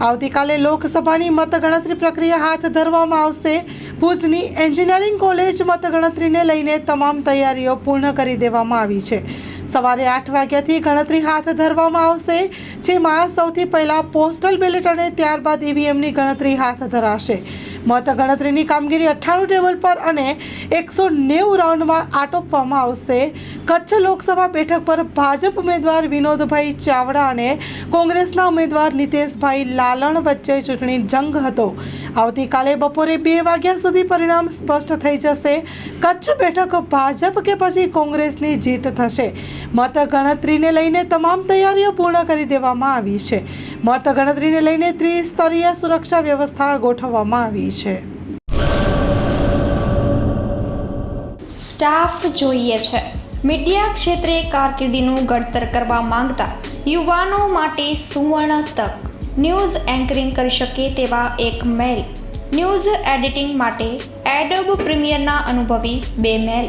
આવતીકાલે લોકસભાની મતગણતરી પ્રક્રિયા હાથ ધરવામાં આવશે. ભુજની એન્જિનિયરિંગ કોલેજ મતગણતરીને લઈને તમામ તૈયારીઓ પૂર્ણ કરી દેવામાં આવી છે. સવારે આઠ વાગ્યાથી ગણતરી હાથ ધરવામાં આવશે, જેમાં સૌથી પહેલાં પોસ્ટલ બેલેટ અને ત્યારબાદ ઈવીએમની ગણતરી હાથ ધરાશે. મતગણતરીની કામગીરી અઠ્ઠાણું ટેબલ પર અને એકસો નેવું રાઉન્ડમાં આટોપવામાં આવશે. કચ્છ લોકસભા બેઠક પર ભાજપ ઉમેદવાર વિનોદભાઈ ચાવડા અને કોંગ્રેસના ઉમેદવાર નિતેશભાઈ લાલણ વચ્ચે ચૂંટણી જંગ હતો. આવતીકાલે બપોરે બે વાગ્યા સુધી પરિણામ સ્પષ્ટ થઈ જશે. કચ્છ બેઠક ભાજપ કે પછી કોંગ્રેસની જીત થશે. મતગણતરીને લઈને તમામ તૈયારીઓ પૂર્ણ કરી દેવામાં આવી છે. મતગણતરીને લઈને ત્રિસ્તરીય સુરક્ષા વ્યવસ્થા ગોઠવવામાં આવી છે. સ્ટાફ જોઈએ છે. મીડિયા ક્ષેત્રે કારકિર્દીનું ઘડતર કરવા માંગતા યુવાનો માટે સુવર્ણ તક. ન્યૂઝ એન્કરિંગ કરી શકે તેવા એક મેલ ન્યૂઝ એડિટિંગ માટે એડોબ પ્રીમિયરના અનુભવી બે મેલ